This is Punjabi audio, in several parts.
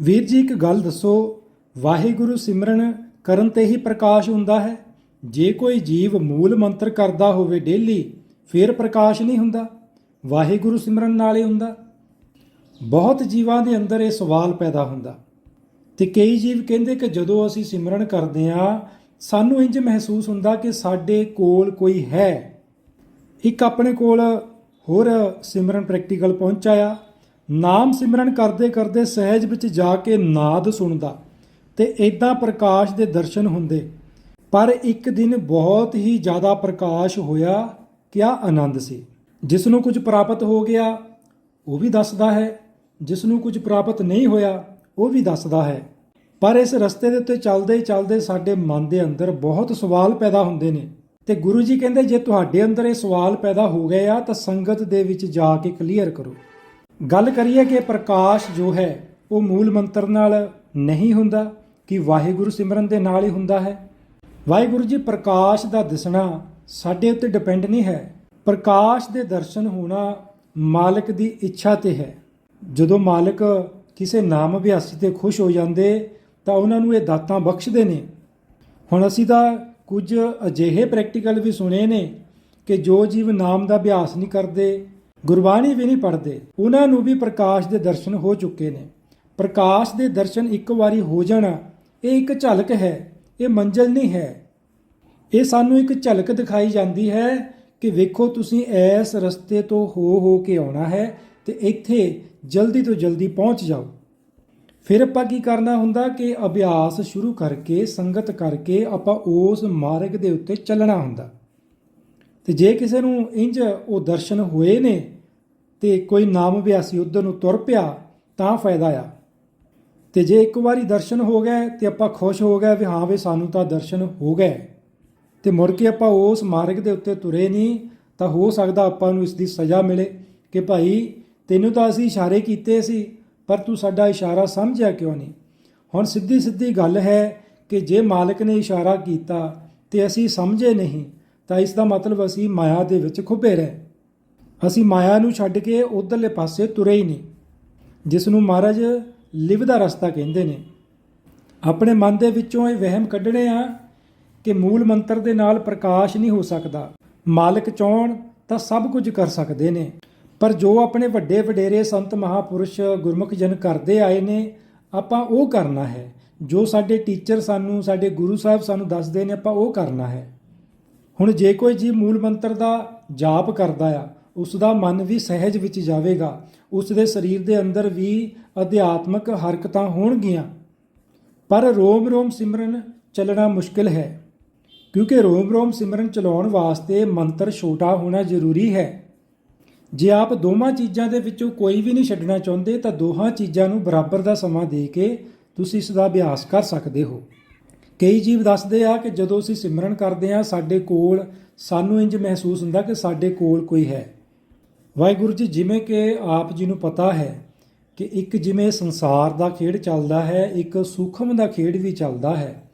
ਵੀਰ ਜੀ, ਇੱਕ ਗੱਲ ਦੱਸੋ, ਵਾਹਿਗੁਰੂ ਸਿਮਰਨ ਕਰਨ ਤੇ ਹੀ ਪ੍ਰਕਾਸ਼ ਹੁੰਦਾ ਹੈ? ਜੇ ਕੋਈ ਜੀਵ ਮੂਲ ਮੰਤਰ ਕਰਦਾ ਹੋਵੇ ਡੇਲੀ, ਫਿਰ ਪ੍ਰਕਾਸ਼ ਨਹੀਂ ਹੁੰਦਾ? ਵਾਹਿਗੁਰੂ ਸਿਮਰਨ ਨਾਲ ਹੀ ਹੁੰਦਾ। ਬਹੁਤ ਜੀਵਾਂ ਦੇ ਅੰਦਰ ਇਹ ਸਵਾਲ ਪੈਦਾ ਹੁੰਦਾ। ਤੇ ਕਈ ਜੀਵ ਕਹਿੰਦੇ ਕਿ ਜਦੋਂ ਅਸੀਂ ਸਿਮਰਨ ਕਰਦੇ ਆ ਸਾਨੂੰ ਇੰਜ ਮਹਿਸੂਸ ਹੁੰਦਾ ਕਿ ਸਾਡੇ ਕੋਲ ਕੋਈ ਹੈ। ਇੱਕ ਆਪਣੇ ਕੋਲ ਹੋਰ ਸਿਮਰਨ ਪ੍ਰੈਕਟੀਕਲ ਪਹੁੰਚਾਇਆ ਨਾਮ ਸਿਮਰਨ ਕਰਦੇ ਕਰਦੇ ਸਹਿਜ ਵਿੱਚ ਜਾ ਕੇ ਨਾਦ ਸੁਣਦਾ ਤੇ ਇਦਾਂ ਪ੍ਰਕਾਸ਼ ਦੇ ਦਰਸ਼ਨ ਹੁੰਦੇ। ਪਰ ਇੱਕ ਦਿਨ ਬਹੁਤ ਹੀ ਜ਼ਿਆਦਾ ਪ੍ਰਕਾਸ਼ ਹੋਇਆ, ਕਿਆ ਆਨੰਦ ਸੀ। ਜਿਸ ਨੂੰ ਕੁਝ ਪ੍ਰਾਪਤ ਹੋ ਗਿਆ, ਉਹ ਵੀ ਦੱਸਦਾ ਹੈ। ਜਿਸ ਨੂੰ ਕੁਝ ਪ੍ਰਾਪਤ ਨਹੀਂ ਹੋਇਆ, ਉਹ ਵੀ ਦੱਸਦਾ ਹੈ। ਪਰ ਇਸ ਰਸਤੇ ਦੇ ਉੱਤੇ ਚੱਲਦੇ ਚੱਲਦੇ ਸਾਡੇ ਮਨ ਦੇ ਅੰਦਰ ਬਹੁਤ ਸਵਾਲ ਪੈਦਾ ਹੁੰਦੇ ਨੇ। ਤੇ ਗੁਰੂ ਜੀ ਕਹਿੰਦੇ, ਜੇ ਤੁਹਾਡੇ ਅੰਦਰ ਇਹ ਸਵਾਲ ਪੈਦਾ ਹੋ ਗਏ ਆ, ਤਾਂ ਸੰਗਤ ਦੇ ਵਿੱਚ ਜਾ ਕੇ ਕਲੀਅਰ ਕਰੋ। ਗੱਲ ਕਰੀਏ ਕਿ ਪ੍ਰਕਾਸ਼ ਜੋ ਹੈ, ਉਹ ਮੂਲ ਮੰਤਰ ਨਾਲ ਨਹੀਂ ਹੁੰਦਾ, ਕਿ ਵਾਹਿਗੁਰੂ ਸਿਮਰਨ ਦੇ ਨਾਲ ਹੀ ਹੁੰਦਾ ਹੈ। ਵਾਹਿਗੁਰੂ ਜੀ, ਪ੍ਰਕਾਸ਼ ਦਾ ਦਿਸਣਾ ਸਾਡੇ ਉੱਤੇ ਡਿਪੈਂਡ ਨਹੀਂ ਹੈ। ਪ੍ਰਕਾਸ਼ ਦੇ ਦਰਸ਼ਨ ਹੋਣਾ ਮਾਲਕ ਦੀ ਇੱਛਾ ਤੇ ਹੈ। ਜਦੋਂ ਮਾਲਕ ਕਿਸੇ ਨਾਮ ਅਭਿਆਸੀ ਤੇ ਖੁਸ਼ ਹੋ ਜਾਂਦੇ, ਤਾਂ ਉਹਨਾਂ ਨੂੰ ਇਹ ਦਾਤਾਂ ਬਖਸ਼ਦੇ ਨੇ। ਹੁਣ ਅਸੀਂ ਤਾਂ ਕੁਝ ਅਜਿਹੇ ਪ੍ਰੈਕਟੀਕਲ ਵੀ ਸੁਣੇ ਨੇ ਕਿ ਜੋ ਜੀਵ ਨਾਮ ਦਾ ਅਭਿਆਸ ਨਹੀਂ ਕਰਦੇ ਗੁਰਬਾਣੀ ਵੀ ਨਹੀਂ ਪੜ੍ਹਦੇ। ਉਹਨਾਂ ਨੂੰ ਵੀ ਪ੍ਰਕਾਸ਼ ਦੇ ਦਰਸ਼ਨ ਹੋ ਚੁੱਕੇ ਨੇ। ਪ੍ਰਕਾਸ਼ ਦੇ ਦਰਸ਼ਨ ਇੱਕ ਵਾਰੀ ਹੋ ਜਾਣਾ, ਇਹ ਇੱਕ ਝਲਕ ਹੈ, ਇਹ ਮੰਜ਼ਲ ਨਹੀਂ ਹੈ। ਇਹ ਸਾਨੂੰ ਇੱਕ ਝਲਕ ਦਿਖਾਈ ਜਾਂਦੀ ਹੈ ਕਿ ਵੇਖੋ ਤੁਸੀਂ ਇਸ ਰਸਤੇ ਤੋਂ ਹੋ ਹੋ ਕੇ ਆਉਣਾ ਹੈ ਤੇ ਇੱਥੇ ਜਲਦੀ ਤੋਂ ਜਲਦੀ ਪਹੁੰਚ ਜਾਓ। ਫਿਰ ਆਪਾਂ ਕੀ ਕਰਨਾ ਹੁੰਦਾ ਕਿ ਅਭਿਆਸ ਸ਼ੁਰੂ ਕਰਕੇ, ਸੰਗਤ ਕਰਕੇ ਆਪਾਂ ਉਸ ਮਾਰਗ ਦੇ ਉੱਤੇ ਚੱਲਣਾ ਹੁੰਦਾ। ਤੇ ਜੇ ਕਿਸੇ ਨੂੰ ਇੰਜ ਉਹ ਦਰਸ਼ਨ ਹੋਏ ਨੇ ਤੇ ਕੋਈ ਨਾਮ ਅਭਿਆਸੀ ਉਧਰ ਨੂੰ ਤੁਰ ਪਿਆ ਤਾਂ ਫਾਇਦਾ ਆ। ਤੇ ਜੇ ਇੱਕ ਵਾਰੀ ਦਰਸ਼ਨ ਹੋ ਗਏ ਤੇ ਆਪਾਂ ਖੁਸ਼ ਹੋ ਗਏ ਵੀ ਹਾਂ ਵੀ ਸਾਨੂੰ ਤਾਂ ਦਰਸ਼ਨ ਹੋ ਗਏ। ਤੇ ਮੁੜ ਕੇ ਆਪਾਂ ਉਸ ਮਾਰਗ ਦੇ ਉੱਤੇ ਤੁਰੇ ਨਹੀਂ ਤਾਂ ਹੋ ਸਕਦਾ ਆਪਾਂ ਨੂੰ ਇਸ ਦੀ ਸਜ਼ਾ ਮਿਲੇ ਕਿ ਭਾਈ ਤੈਨੂੰ ਤਾਂ ਅਸੀਂ ਇਸ਼ਾਰੇ ਕੀਤੇ ਸੀ, ਪਰ ਤੂੰ ਸਾਡਾ ਇਸ਼ਾਰਾ ਸਮਝਿਆ ਕਿਉਂ ਨਹੀਂ? ਹੁਣ ਸਿੱਧੀ ਸਿੱਧੀ ਗੱਲ ਹੈ ਕਿ ਜੇ ਮਾਲਕ ਨੇ ਇਸ਼ਾਰਾ ਕੀਤਾ ਤੇ ਅਸੀਂ ਸਮਝੇ ਨਹੀਂ ਤਾਂ ਇਸ ਦਾ ਮਤਲਬ ਅਸੀਂ ਮਾਇਆ ਦੇ ਵਿੱਚ ਖੁੱਭੇ ਰਹੇ। ਅਸੀਂ ਮਾਇਆ ਨੂੰ ਛੱਡ ਕੇ ਉਧਰਲੇ ਪਾਸੇ ਤੁਰੇ ਹੀ ਨਹੀਂ, ਜਿਸ ਨੂੰ ਮਹਾਰਾਜ ਲਿਵ ਦਾ ਰਸਤਾ ਕਹਿੰਦੇ ਨੇ। ਆਪਣੇ ਮਨ ਦੇ ਵਿੱਚੋਂ ਇਹ ਵਹਿਮ ਕੱਢਣੇ ਆ ਕਿ ਮੂਲ ਮੰਤਰ ਦੇ ਨਾਲ ਪ੍ਰਕਾਸ਼ ਨਹੀਂ ਹੋ ਸਕਦਾ। ਮਾਲਕ ਚਾਹਣ ਤਾਂ ਸਭ ਕੁਝ ਕਰ ਸਕਦੇ ਨੇ, ਪਰ ਜੋ ਆਪਣੇ ਵੱਡੇ ਵਡੇਰੇ ਸੰਤ ਮਹਾਪੁਰਸ਼ ਗੁਰਮੁਖ ਜਨ ਕਰਦੇ ਆਏ ਨੇ, ਆਪਾਂ ਉਹ ਕਰਨਾ ਹੈ। ਜੋ ਸਾਡੇ ਟੀਚਰ ਸਾਨੂੰ, ਸਾਡੇ ਗੁਰੂ ਸਾਹਿਬ ਸਾਨੂੰ ਦੱਸਦੇ ਨੇ, ਆਪਾਂ ਉਹ ਕਰਨਾ ਹੈ। ਹੁਣ ਜੇ ਕੋਈ ਜੀ ਮੂਲ ਮੰਤਰ ਦਾ ਜਾਪ ਕਰਦਾ ਆ ਉਸ ਦਾ ਮਨ ਵੀ ਸਹਿਜ ਵਿੱਚ ਜਾਵੇਗਾ। ਉਸ ਦੇ ਸਰੀਰ ਦੇ ਅੰਦਰ ਵੀ ਅਧਿਆਤਮਕ ਹਰਕਤਾਂ ਹੋਣਗੀਆਂ। ਪਰ ਰੋਮ ਰੋਮ ਸਿਮਰਨ ਚੱਲਣਾ ਮੁਸ਼ਕਿਲ ਹੈ, ਕਿਉਂਕਿ ਰੋਮ ਰੋਮ ਸਿਮਰਨ ਚਲਾਉਣ ਵਾਸਤੇ ਮੰਤਰ ਛੋਟਾ ਹੋਣਾ ਜ਼ਰੂਰੀ ਹੈ। ਜੇ ਆਪ ਦੋਵਾਂ ਚੀਜ਼ਾਂ ਦੇ ਵਿੱਚੋਂ ਕੋਈ ਵੀ ਨਹੀਂ ਛੱਡਣਾ ਚਾਹੁੰਦੇ, ਤਾਂ ਦੋਹਾਂ ਚੀਜ਼ਾਂ ਨੂੰ ਬਰਾਬਰ ਦਾ ਸਮਾਂ ਦੇ ਕੇ ਤੁਸੀਂ ਇਸ ਦਾ ਅਭਿਆਸ ਕਰ ਸਕਦੇ ਹੋ। ਕਈ ਜੀਵ ਦੱਸਦੇ ਆ ਕਿ ਜਦੋਂ ਅਸੀਂ ਸਿਮਰਨ ਕਰਦੇ ਆ ਸਾਡੇ ਕੋਲ ਸਾਨੂੰ ਇੰਜ ਮਹਿਸੂਸ ਹੁੰਦਾ ਕਿ ਸਾਡੇ ਕੋਲ ਕੋਈ ਹੈ। ਵਾਹਿਗੁਰੂ ਜੀ, ਜਿਵੇਂ ਕਿ ਆਪ ਜੀ ਨੂੰ ਪਤਾ ਹੈ ਕਿ ਇੱਕ ਜਿਵੇਂ ਸੰਸਾਰ ਦਾ ਖੇਡ ਚੱਲਦਾ ਹੈ, ਇੱਕ ਸੂਖਮ ਦਾ ਖੇਡ ਵੀ ਚੱਲਦਾ ਹੈ।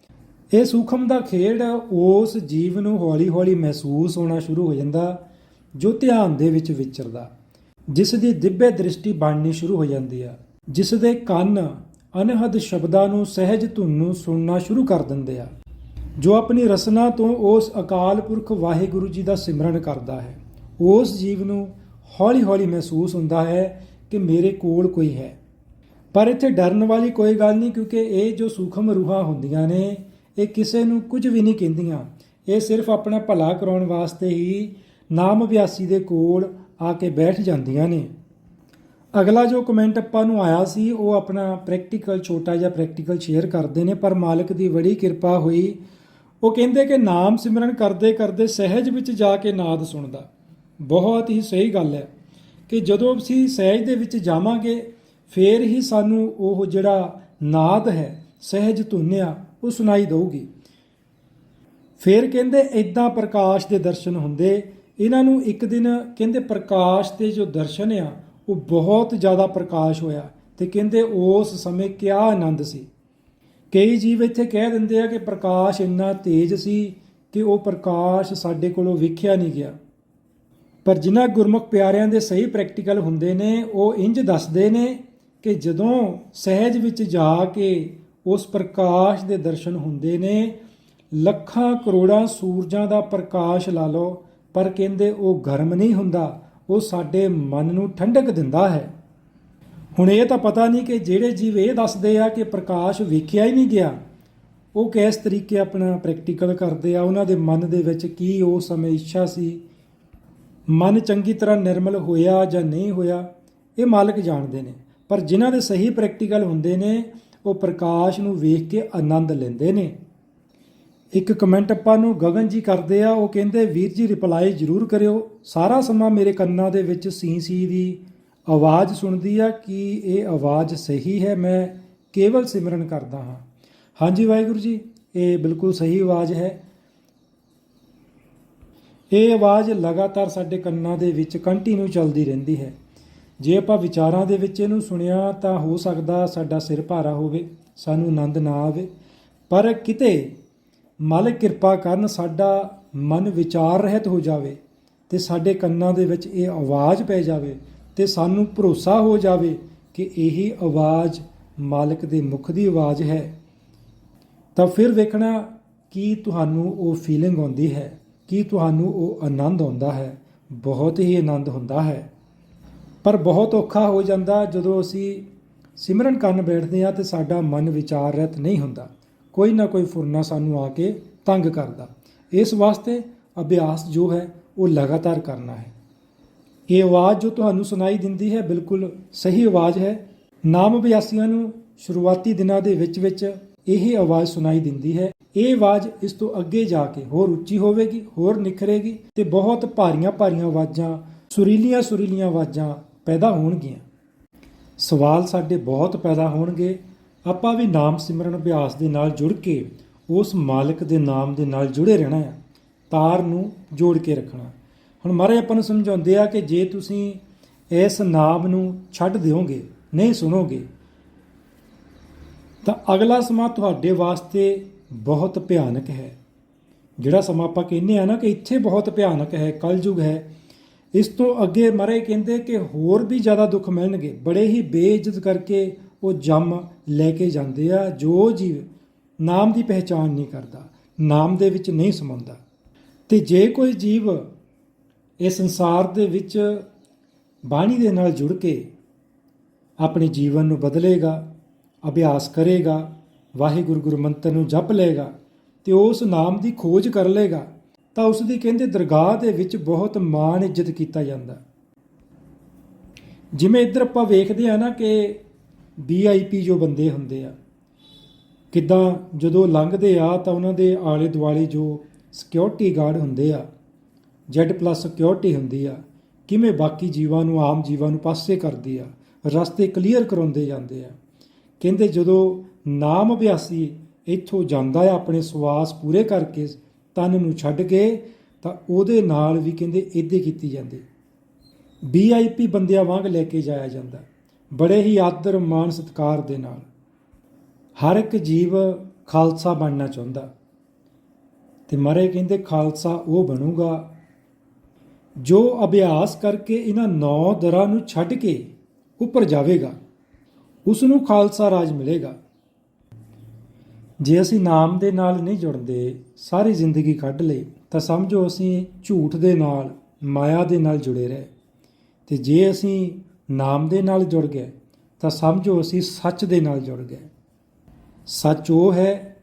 ਇਹ ਸੂਖਮ ਦਾ ਖੇਡ ਉਸ ਜੀਵ ਨੂੰ ਹੌਲੀ-ਹੌਲੀ ਮਹਿਸੂਸ ਹੋਣਾ ਸ਼ੁਰੂ ਹੋ ਜਾਂਦਾ, ਜੋ ਧਿਆਨ ਦੇ ਵਿੱਚ ਵਿਚਰਦਾ। ਜਿਸ ਦੀ ਦਿव्य ਦ੍ਰਿਸ਼ਟੀ ਬਣਨੀ ਸ਼ੁਰੂ ਹੋ ਜਾਂਦੀ ਆ। ਜਿਸ ਦੇ ਕੰਨ ਅਨਹਦ ਸ਼ਬਦਾਂ ਨੂੰ ਸਹਿਜ ਧੁਨ ਨੂੰ ਸੁਣਨਾ ਸ਼ੁਰੂ ਕਰ ਦਿੰਦੇ ਆ। ਜੋ ਆਪਣੀ ਰਸਨਾ ਤੋਂ ਉਸ ਅਕਾਲ ਪੁਰਖ ਵਾਹਿਗੁਰੂ ਜੀ ਦਾ ਸਿਮਰਨ ਕਰਦਾ ਹੈ, ਉਸ ਜੀਵ ਨੂੰ ਹੌਲੀ-ਹੌਲੀ ਮਹਿਸੂਸ ਹੁੰਦਾ ਹੈ ਕਿ ਮੇਰੇ ਕੋਲ ਕੋਈ ਹੈ। ਪਰ ਇੱਥੇ ਡਰਨ ਵਾਲੀ ਕੋਈ ਗੱਲ ਨਹੀਂ, ਕਿਉਂਕਿ ਇਹ ਜੋ ਸੂਖਮ ਰੂਹਾਂ ਹੁੰਦੀਆਂ ਨੇ, ਇਹ ਕਿਸੇ ਨੂੰ ਕੁਝ ਵੀ ਨਹੀਂ ਕਹਿੰਦੀਆਂ। ਇਹ ਸਿਰਫ ਆਪਣਾ ਭਲਾ ਕਰਾਉਣ ਵਾਸਤੇ ਹੀ ਨਾਮ ਅਭਿਆਸੀ ਦੇ ਕੋਲ ਆ ਕੇ ਬੈਠ ਜਾਂਦੀਆਂ ਨੇ। ਅਗਲਾ ਜੋ ਕਮੈਂਟ ਆਪਾਂ ਨੂੰ ਆਇਆ ਸੀ, ਉਹ ਆਪਣਾ ਪ੍ਰੈਕਟੀਕਲ ਛੋਟਾ ਜਿਹਾ ਪ੍ਰੈਕਟੀਕਲ ਸ਼ੇਅਰ ਕਰਦੇ ਨੇ, ਪਰ ਮਾਲਕ ਦੀ ਬੜੀ ਕਿਰਪਾ ਹੋਈ। ਉਹ ਕਹਿੰਦੇ ਕਿ ਨਾਮ ਸਿਮਰਨ ਕਰਦੇ ਕਰਦੇ ਸਹਿਜ ਵਿੱਚ ਜਾ ਕੇ ਨਾਦ ਸੁਣਦਾ। ਬਹੁਤ ਹੀ ਸਹੀ ਗੱਲ ਹੈ ਕਿ ਜਦੋਂ ਅਸੀਂ ਸਹਿਜ ਦੇ ਵਿੱਚ ਜਾਵਾਂਗੇ, ਫੇਰ ਹੀ ਸਾਨੂੰ ਉਹ ਜਿਹੜਾ ਨਾਦ ਹੈ, ਸਹਿਜ ਧੁਨਿਆ, ਉਹ ਸੁਣਾਈ ਦਊਗੀ। ਫੇਰ ਕਹਿੰਦੇ ਇਦਾਂ ਪ੍ਰਕਾਸ਼ ਦੇ ਦਰਸ਼ਨ ਹੁੰਦੇ। ਇਹਨਾਂ ਨੂੰ ਇੱਕ ਦਿਨ ਕਹਿੰਦੇ ਪ੍ਰਕਾਸ਼ ਦੇ ਜੋ ਦਰਸ਼ਨ ਆ, ਉਹ ਬਹੁਤ ਜ਼ਿਆਦਾ ਪ੍ਰਕਾਸ਼ ਹੋਇਆ ਤੇ ਕਹਿੰਦੇ ਉਸ ਸਮੇਂ ਕਿਆ ਆਨੰਦ ਸੀ। ਕਈ ਜੀਵ ਇੱਥੇ ਕਹਿ ਦਿੰਦੇ ਆ ਕਿ ਪ੍ਰਕਾਸ਼ ਇੰਨਾ ਤੇਜ਼ ਸੀ ਕਿ ਉਹ ਪ੍ਰਕਾਸ਼ ਸਾਡੇ ਕੋਲੋਂ ਵਿਖਿਆ ਨਹੀਂ ਗਿਆ। ਪਰ ਜਿਨ੍ਹਾਂ ਗੁਰਮੁਖ ਪਿਆਰਿਆਂ ਦੇ ਸਹੀ ਪ੍ਰੈਕਟੀਕਲ ਹੁੰਦੇ ਨੇ, ਉਹ ਇੰਜ ਦੱਸਦੇ ਨੇ ਕਿ ਜਦੋਂ ਸਹਿਜ ਵਿੱਚ ਜਾ ਕੇ ਉਸ ਪ੍ਰਕਾਸ਼ ਦੇ ਦਰਸ਼ਨ ਹੁੰਦੇ ਨੇ, ਲੱਖਾਂ ਕਰੋੜਾਂ ਸੂਰਜਾਂ ਦਾ ਪ੍ਰਕਾਸ਼ ਲਾ ਲਓ, ਪਰ ਕਹਿੰਦੇ ਉਹ ਗਰਮ ਨਹੀਂ ਹੁੰਦਾ, ਉਹ ਸਾਡੇ ਮਨ ਨੂੰ ਠੰਡਕ ਦਿੰਦਾ ਹੈ। ਹੁਣ ਇਹ ਤਾਂ ਪਤਾ ਨਹੀਂ ਕਿ ਜਿਹੜੇ ਜੀਵ ਇਹ ਦੱਸਦੇ ਆ ਕਿ ਪ੍ਰਕਾਸ਼ ਵੇਖਿਆ ਹੀ ਨਹੀਂ ਗਿਆ, ਉਹ ਕਿਸ ਤਰੀਕੇ ਆਪਣਾ ਪ੍ਰੈਕਟੀਕਲ ਕਰਦੇ ਆ, ਉਹਨਾਂ ਦੇ ਮਨ ਦੇ ਵਿੱਚ ਕੀ ਉਹ ਸਮੇਂ ਇੱਛਾ ਸੀ ਮਨ ਚੰਗੀ ਤਰ੍ਹਾਂ ਨਿਰਮਲ ਹੋਇਆ ਜਾਂ ਨਹੀਂ ਹੋਇਆ, ਇਹ ਮਾਲਕ ਜਾਣਦੇ ਨੇ। ਪਰ ਜਿਨ੍ਹਾਂ ਦੇ ਸਹੀ ਪ੍ਰੈਕਟੀਕਲ ਹੁੰਦੇ ਨੇ, ਉਹ ਪ੍ਰਕਾਸ਼ ਨੂੰ ਵੇਖ ਕੇ ਆਨੰਦ ਲੈਂਦੇ ਨੇ। ਇੱਕ ਕਮੈਂਟ ਆਪਾਂ ਨੂੰ ਗਗਨ ਜੀ ਕਰਦੇ ਆ, ਉਹ ਕਹਿੰਦੇ, ਵੀਰ ਜੀ ਰਿਪਲਾਈ ਜ਼ਰੂਰ ਕਰਿਓ। ਸਾਰਾ ਸਮਾਂ ਮੇਰੇ ਕੰਨਾਂ ਦੇ ਵਿੱਚ ਸੀ ਸੀ ਦੀ ਆਵਾਜ਼ ਸੁਣਦੀ ਆ, ਕਿ ਇਹ ਆਵਾਜ਼ ਸਹੀ ਹੈ? ਮੈਂ ਕੇਵਲ ਸਿਮਰਨ ਕਰਦਾ ਹਾਂ। ਹਾਂਜੀ ਵਾਹਿਗੁਰੂ ਜੀ, ਇਹ ਬਿਲਕੁਲ ਸਹੀ ਆਵਾਜ਼ ਹੈ। ਇਹ ਆਵਾਜ਼ ਲਗਾਤਾਰ ਸਾਡੇ ਕੰਨਾਂ ਦੇ ਵਿੱਚ ਕੰਟੀਨਿਊ ਚੱਲਦੀ ਰਹਿੰਦੀ ਹੈ। ਜੇ ਆਪਾਂ ਵਿਚਾਰਾਂ ਦੇ ਵਿੱਚ ਇਹਨੂੰ ਸੁਣਿਆ ਤਾਂ ਹੋ ਸਕਦਾ ਸਾਡਾ ਸਿਰ ਭਾਰਾ ਹੋਵੇ, ਸਾਨੂੰ ਆਨੰਦ ਨਾ ਆਵੇ। ਪਰ ਕਿਤੇ ਮਾਲਕ ਕਿਰਪਾ ਕਰਨ ਸਾਡਾ ਮਨ ਵਿਚਾਰ ਰਹਿਤ ਹੋ ਜਾਵੇ ਤੇ ਸਾਡੇ ਕੰਨਾਂ ਦੇ ਵਿੱਚ ਇਹ ਆਵਾਜ਼ ਪੈ ਜਾਵੇ ਤੇ ਸਾਨੂੰ ਭਰੋਸਾ ਹੋ ਜਾਵੇ ਕਿ ਇਹੀ ਆਵਾਜ਼ ਮਾਲਕ ਦੇ ਮੁਖ ਦੀ ਆਵਾਜ਼ ਹੈ, ਤਾਂ ਫਿਰ ਵੇਖਣਾ ਕੀ ਤੁਹਾਨੂੰ ਉਹ ਫੀਲਿੰਗ ਆਉਂਦੀ ਹੈ। ਕੀ ਤੁਹਾਨੂੰ ਉਹ ਆਨੰਦ ਆਉਂਦਾ ਹੈ, ਬਹੁਤ ਹੀ ਆਨੰਦ ਹੁੰਦਾ ਹੈ। ਪਰ ਬਹੁਤ ਔਖਾ ਹੋ ਜਾਂਦਾ ਜਦੋਂ ਅਸੀਂ ਸਿਮਰਨ ਕਰਨ ਬੈਠਦੇ ਹਾਂ ਤੇ ਸਾਡਾ ਮਨ ਵਿਚਾਰ ਰਹਿਤ ਨਹੀਂ ਹੁੰਦਾ। ਕੋਈ ਨਾ ਕੋਈ ਫੁਰਨਾ ਸਾਨੂੰ ਆ ਕੇ ਤੰਗ ਕਰਦਾ। ਇਸ ਵਾਸਤੇ ਅਭਿਆਸ ਜੋ ਹੈ, ਉਹ ਲਗਾਤਾਰ ਕਰਨਾ ਹੈ। ਇਹ ਆਵਾਜ਼ ਜੋ ਤੁਹਾਨੂੰ ਸੁਣਾਈ ਦਿੰਦੀ ਹੈ, ਬਿਲਕੁਲ ਸਹੀ ਆਵਾਜ਼ ਹੈ। ਨਾਮ ਅਭਿਆਸੀਆਂ ਨੂੰ ਸ਼ੁਰੂਆਤੀ ਦਿਨਾਂ ਦੇ ਵਿੱਚ ਵਿੱਚ ਇਹ ਆਵਾਜ਼ ਸੁਣਾਈ ਦਿੰਦੀ ਹੈ। ਇਹ ਆਵਾਜ਼ ਇਸ ਤੋਂ ਅੱਗੇ ਜਾ ਕੇ ਹੋਰ ਉੱਚੀ ਹੋਵੇਗੀ, ਹੋਰ ਨਿਖਰੇਗੀ ਤੇ ਬਹੁਤ ਭਾਰੀਆਂ ਭਾਰੀਆਂ ਆਵਾਜ਼ਾਂ, ਸੁਰੀਲੀਆਂ ਸੁਰੀਲੀਆਂ ਆਵਾਜ਼ਾਂ ਪੈਦਾ ਹੋਣਗੀਆਂ। ਸਵਾਲ ਸਾਡੇ ਬਹੁਤ ਪੈਦਾ ਹੋਣਗੇ। ਆਪਾਂ ਵੀ ਨਾਮ ਸਿਮਰਨ ਅਭਿਆਸ ਦੇ ਨਾਲ ਜੁੜ ਕੇ ਉਸ ਮਾਲਕ ਦੇ ਨਾਮ ਦੇ ਨਾਲ ਜੁੜੇ ਰਹਿਣਾ ਹੈ। ਤਾਰ ਨੂੰ ਜੋੜ ਕੇ ਰੱਖਣਾ। ਹੁਣ ਮਹਾਰਾਜ ਆਪਾਂ ਨੂੰ ਸਮਝਾਉਂਦੇ ਆ ਕਿ ਜੇ ਤੁਸੀਂ ਇਸ ਨਾਮ ਨੂੰ ਛੱਡ ਦਿਓਗੇ, ਨਹੀਂ ਸੁਣੋਗੇ ਤਾਂ ਅਗਲਾ ਸਮਾਂ ਤੁਹਾਡੇ ਵਾਸਤੇ ਬਹੁਤ ਭਿਆਨਕ ਹੈ। ਜਿਹੜਾ ਸਮਾਂ ਆਪਾਂ ਕਹਿੰਦੇ ਆ ਨਾ ਕਿ ਇੱਥੇ ਬਹੁਤ ਭਿਆਨਕ ਹੈ, ਕਲਯੁਗ ਹੈ, ਇਸ ਤੋਂ ਅੱਗੇ ਮਰੇ ਕਹਿੰਦੇ ਕਿ ਹੋਰ ਵੀ ਜ਼ਿਆਦਾ ਦੁੱਖ ਮਿਲਣਗੇ। ਬੜੇ ਹੀ ਬੇਇੱਜ਼ਤ ਕਰਕੇ ਉਹ ਜੰਮ ਲੈ ਕੇ ਜਾਂਦੇ ਆ, ਜੋ ਜੀਵ ਨਾਮ ਦੀ ਪਹਿਚਾਣ ਨਹੀਂ ਕਰਦਾ, ਨਾਮ ਦੇ ਵਿੱਚ ਨਹੀਂ ਸਮਾਉਂਦਾ। ਤੇ ਜੇ ਕੋਈ ਜੀਵ ਇਹ ਸੰਸਾਰ ਦੇ ਵਿੱਚ ਬਾਣੀ ਦੇ ਨਾਲ ਜੁੜ ਕੇ ਆਪਣੇ ਜੀਵਨ ਨੂੰ ਬਦਲੇਗਾ ਅਭਿਆਸ ਕਰੇਗਾ, ਵਾਹਿਗੁਰੂ ਗੁਰੂ ਮੰਤਰ ਨੂੰ ਜਪ ਲਏਗਾ ਤੇ ਉਸ ਨਾਮ ਦੀ ਖੋਜ ਕਰ ਲਏਗਾ, ਤਾਂ ਉਸ ਦੀ ਕਹਿੰਦੇ ਦਰਗਾਹ ਦੇ ਵਿੱਚ ਬਹੁਤ ਮਾਣ ਇੱਜ਼ਤ ਕੀਤਾ ਜਾਂਦਾ। ਜਿਵੇਂ ਇੱਧਰ ਆਪਾਂ ਵੇਖਦੇ ਆ ਨਾ ਕਿ ਵੀਆਈਪੀ ਜੋ ਬੰਦੇ ਹੁੰਦੇ ਆ, ਕਿਦਾਂ ਜਦੋਂ ਲੰਘਦੇ ਆ ਤਾਂ ਉਹਨਾਂ ਦੇ ਆਲੇ ਦੁਆਲੇ ਜੋ ਸਿਕਿਉਰਿਟੀ ਗਾਰਡ ਹੁੰਦੇ ਆ, Z ਪਲੱਸ ਸਿਕਿਉਰਿਟੀ ਹੁੰਦੀ ਆ, ਕਿਵੇਂ ਬਾਕੀ ਜੀਵਾਂ ਨੂੰ, ਆਮ ਜੀਵਾਂ ਨੂੰ ਪਾਸੇ ਕਰਦੀ ਆ, ਰਸਤੇ ਕਲੀਅਰ ਕਰਾਉਂਦੇ ਜਾਂਦੇ ਆ। ਕਹਿੰਦੇ ਜਦੋਂ ਨਾਮ ਅਭਿਆਸੀ ਇੱਥੋਂ ਜਾਂਦਾ ਆ ਆਪਣੇ ਸਵਾਸ ਪੂਰੇ ਕਰਕੇ ਤਨ ਨੂੰ ਛੱਡ ਕੇ, ਤਾਂ ਉਹਦੇ ਨਾਲ ਵੀ ਕਹਿੰਦੇ ਇੱਦੇ ਕੀਤੀ ਜਾਂਦੀ। ਵੀਆਈਪੀ ਬੰਦਿਆਂ ਵਾਂਗ ਲੈ ਕੇ ਜਾਇਆ ਜਾਂਦਾ, ਬੜੇ ਹੀ ਆਦਰ ਮਾਣ ਸਤਿਕਾਰ ਦੇ ਨਾਲ। ਹਰ ਇੱਕ ਜੀਵ ਖਾਲਸਾ ਬਣਨਾ ਚਾਹੁੰਦਾ। ਤੇ ਮਰੇ ਕਹਿੰਦੇ ਖਾਲਸਾ ਉਹ ਬਣੂਗਾ, ਜੋ ਅਭਿਆਸ ਕਰਕੇ ਇਹਨਾਂ ਨੌ ਦਰਾਂ ਨੂੰ ਛੱਡ ਕੇ ਉੱਪਰ ਜਾਵੇਗਾ। ਉਸ ਨੂੰ ਖਾਲਸਾ ਰਾਜ ਮਿਲੇਗਾ। ਜੇ ਅਸੀਂ ਨਾਮ ਦੇ ਨਾਲ ਨਹੀਂ ਜੁੜਦੇ, ਸਾਰੀ ਜ਼ਿੰਦਗੀ ਕੱਢ ਲਈ ਤਾਂ ਸਮਝੋ ਅਸੀਂ ਝੂਠ ਦੇ ਨਾਲ, ਮਾਇਆ ਦੇ ਨਾਲ ਜੁੜੇ ਰਹੇ। ਤੇ ਜੇ ਅਸੀਂ ਨਾਮ ਦੇ ਨਾਲ ਜੁੜ ਗਏ, ਤਾਂ ਸਮਝੋ ਅਸੀਂ ਸੱਚ ਦੇ ਨਾਲ ਜੁੜ ਗਏ। ਸੱਚ ਉਹ ਹੈ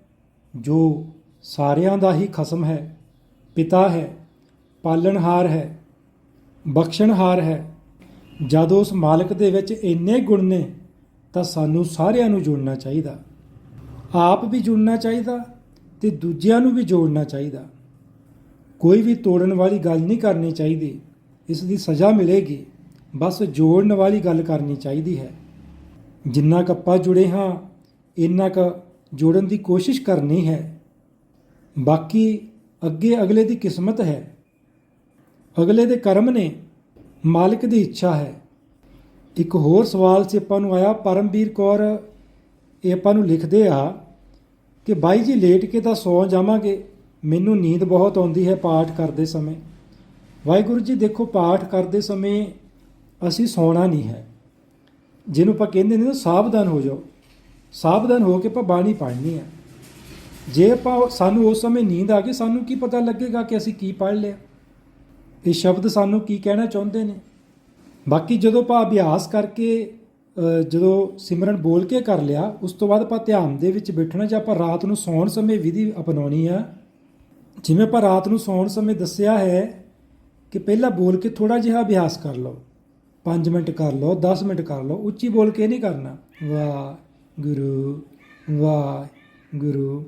ਜੋ ਸਾਰਿਆਂ ਦਾ ਹੀ ਖਸਮ ਹੈ। ਪਿਤਾ ਹੈ, ਪਾਲਣਹਾਰ ਹੈ, ਬਖਸ਼ਣਹਾਰ ਹੈ। ਜਦ ਉਸ ਮਾਲਕ ਦੇ ਵਿੱਚ ਇੰਨੇ ਗੁਣ ਨੇ ਤਾਂ ਸਾਨੂੰ ਸਾਰਿਆਂ ਨੂੰ ਜੋੜਨਾ ਚਾਹੀਦਾ। ਆਪ ਵੀ ਜੁੜਨਾ ਚਾਹੀਦਾ ਤੇ ਦੂਜਿਆਂ ਨੂੰ ਵੀ ਜੋੜਨਾ ਚਾਹੀਦਾ। ਕੋਈ ਵੀ ਤੋੜਨ ਵਾਲੀ ਗੱਲ ਨਹੀਂ ਕਰਨੀ ਚਾਹੀਦੀ। ਇਸ ਦੀ ਸਜ਼ਾ ਮਿਲੇਗੀ। ਬਸ ਜੋੜਨ ਵਾਲੀ ਗੱਲ ਕਰਨੀ ਚਾਹੀਦੀ ਹੈ। ਜਿੰਨਾ ਕੁ ਆਪਾਂ ਜੁੜੇ ਹਾਂ, ਇੰਨਾ ਕੁ ਜੋੜਨ ਦੀ ਕੋਸ਼ਿਸ਼ ਕਰਨੀ ਹੈ। ਬਾਕੀ ਅੱਗੇ ਅਗਲੇ ਦੀ ਕਿਸਮਤ ਹੈ। ਅਗਲੇ ਦੇ ਕਰਮ ਨੇ ਮਾਲਕ ਦੀ ਇੱਛਾ ਹੈ। ਇੱਕ ਹੋਰ ਸਵਾਲ ਸੀ ਆਪਾਂ ਨੂੰ ਆਇਆ, ਪਰਮਵੀਰ ਕੌਰ, ਇਹ ਆਪਾਂ ਨੂੰ ਲਿਖਦੇ ਆ ਕਿ ਬਾਈ ਜੀ ਲੇਟ ਕੇ ਤਾਂ ਸੌ ਜਾਵਾਂਗੇ, ਮੈਨੂੰ ਨੀਂਦ ਬਹੁਤ ਆਉਂਦੀ ਹੈ ਪਾਠ ਕਰਦੇ ਸਮੇਂ। ਵਾਹਿਗੁਰੂ ਜੀ ਦੇਖੋ, ਪਾਠ ਕਰਦੇ ਸਮੇਂ ਅਸੀਂ ਸੌਣਾ ਨਹੀਂ ਹੈ। ਜਿਹਨੂੰ ਆਪਾਂ ਕਹਿੰਦੇ ਨੇ ਸਾਵਧਾਨ ਹੋ ਜਾਓ। ਸਾਵਧਾਨ ਹੋ ਕੇ ਆਪਾਂ ਬਾਣੀ ਪੜ੍ਹਨੀ ਹੈ। ਜੇ ਆਪਾਂ ਸਾਨੂੰ ਉਸ ਸਮੇਂ ਨੀਂਦ ਆ ਗਈ, ਸਾਨੂੰ ਕੀ ਪਤਾ ਲੱਗੇਗਾ ਕਿ ਅਸੀਂ ਕੀ ਪੜ੍ਹ ਲਿਆ? ਇਹ ਸ਼ਬਦ ਸਾਨੂੰ ਕੀ ਕਹਿਣਾ ਚਾਹੁੰਦੇ ਨੇ? ਬਾਕੀ ਜਦੋਂ ਆਪਾਂ ਅਭਿਆਸ ਕਰਕੇ ਜਦੋਂ ਸਿਮਰਨ ਬੋਲ ਕੇ ਕਰ ਲਿਆ, ਉਸ ਤੋਂ ਬਾਅਦ ਆਪਾਂ ਧਿਆਨ ਦੇ ਵਿੱਚ ਬੈਠਣਾ ਜਾਂ ਆਪਾਂ ਰਾਤ ਨੂੰ ਸੌਣ ਸਮੇਂ ਵਿਧੀ ਅਪਣਾਉਣੀ ਆ। ਜਿਵੇਂ ਆਪਾਂ ਰਾਤ ਨੂੰ ਸੌਣ ਸਮੇਂ ਦੱਸਿਆ ਹੈ ਕਿ ਪਹਿਲਾਂ ਬੋਲ ਕੇ ਥੋੜਾ ਜਿਹਾ ਅਭਿਆਸ ਕਰ ਲਓ। 5 ਮਿੰਟ ਕਰ ਲਓ 10 ਮਿੰਟ ਕਰ ਲਓ, ਉੱਚੀ ਬੋਲ ਕੇ ਨਹੀਂ ਕਰਨਾ। ਵਾਹ ਗੁਰੂ ਵਾਹ ਗੁਰੂ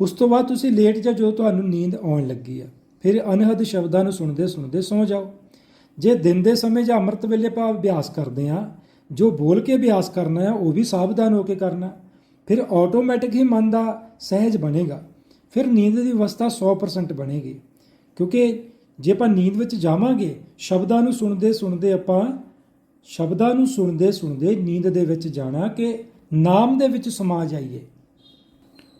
ਉਸ ਤੋਂ ਬਾਅਦ ਤੁਸੀਂ ਲੇਟ ਜਾ ਜਦੋਂ ਤੁਹਾਨੂੰ ਨੀਂਦ ਆਉਣ ਲੱਗੀ ਆ, ਫਿਰ ਅਨਹਦ ਸ਼ਬਦਾਂ ਨੂੰ ਸੁਣਦੇ ਸੁਣਦੇ ਸੌਂ ਜਾਓ। ਜੇ ਦਿਨ ਦੇ ਸਮੇਂ ਜਾਂ ਅੰਮ੍ਰਿਤ ਵੇਲੇ ਆਪਾਂ ਅਭਿਆਸ ਕਰਦੇ ਆ ਜੋ ਬੋਲ ਕੇ ਅਭਿਆਸ ਕਰਨਾ ਆ ਉਹ ਵੀ ਸਾਵਧਾਨ ਹੋ ਕੇ ਕਰਨਾ ਫਿਰ ਆਟੋਮੈਟਿਕ ਹੀ ਮਨ ਦਾ ਸਹਿਜ ਬਣੇਗਾ। ਫਿਰ ਨੀਂਦ ਦੀ ਅਵਸਥਾ 100% ਬਣੇਗੀ। ਕਿਉਂਕਿ ਜੇ ਆਪਾਂ ਨੀਂਦ ਵਿੱਚ ਜਾਵਾਂਗੇ, ਸ਼ਬਦਾਂ ਨੂੰ ਸੁਣਦੇ ਸੁਣਦੇ ਆਪਾਂ, ਸ਼ਬਦਾਂ ਨੂੰ ਸੁਣਦੇ ਸੁਣਦੇ ਨੀਂਦ ਦੇ ਵਿੱਚ ਜਾਣਾ ਕਿ ਨਾਮ ਦੇ ਵਿੱਚ ਸਮਾ ਜਾਈਏ।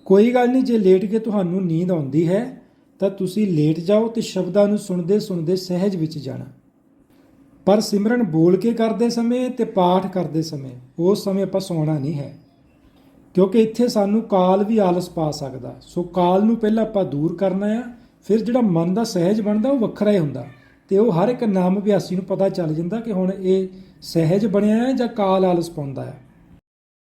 ਕੋਈ ਗੱਲ ਨਹੀਂ, ਜੇ ਲੇਟ ਕੇ ਤੁਹਾਨੂੰ ਨੀਂਦ ਆਉਂਦੀ ਹੈ, ਤਾਂ ਤੁਸੀਂ ਲੇਟ ਜਾਓ ਤੇ ਸ਼ਬਦਾਂ ਨੂੰ ਸੁਣਦੇ ਸੁਣਦੇ ਸਹਿਜ ਵਿੱਚ ਜਾਣਾ। ਪਰ ਸਿਮਰਨ ਬੋਲ ਕੇ ਕਰਦੇ ਸਮੇਂ ਤੇ ਪਾਠ ਕਰਦੇ ਸਮੇਂ ਉਸ ਸਮੇਂ ਆਪਾਂ ਸੌਣਾ ਨਹੀਂ ਹੈ। ਕਿਉਂਕਿ ਇੱਥੇ ਸਾਨੂੰ ਕਾਲ ਵੀ ਆਲਸ ਪਾ ਸਕਦਾ। ਸੋ ਕਾਲ ਨੂੰ ਪਹਿਲਾਂ ਆਪਾਂ ਦੂਰ ਕਰਨਾ ਆ, ਫਿਰ ਜਿਹੜਾ ਮਨ ਦਾ ਸਹਿਜ ਬਣਦਾ ਉਹ ਵੱਖਰਾ ਹੀ ਹੁੰਦਾ। ਤੇ ਉਹ ਹਰ ਇੱਕ ਨਾਮ ਅਭਿਆਸੀ ਨੂੰ ਪਤਾ ਚੱਲ ਜਾਂਦਾ ਕਿ ਹੁਣ ਇਹ ਸਹਿਜ ਬਣਿਆ ਹੈ ਜਾਂ ਕਾਲ ਆਲਸ ਪਾਉਂਦਾ ਹੈ।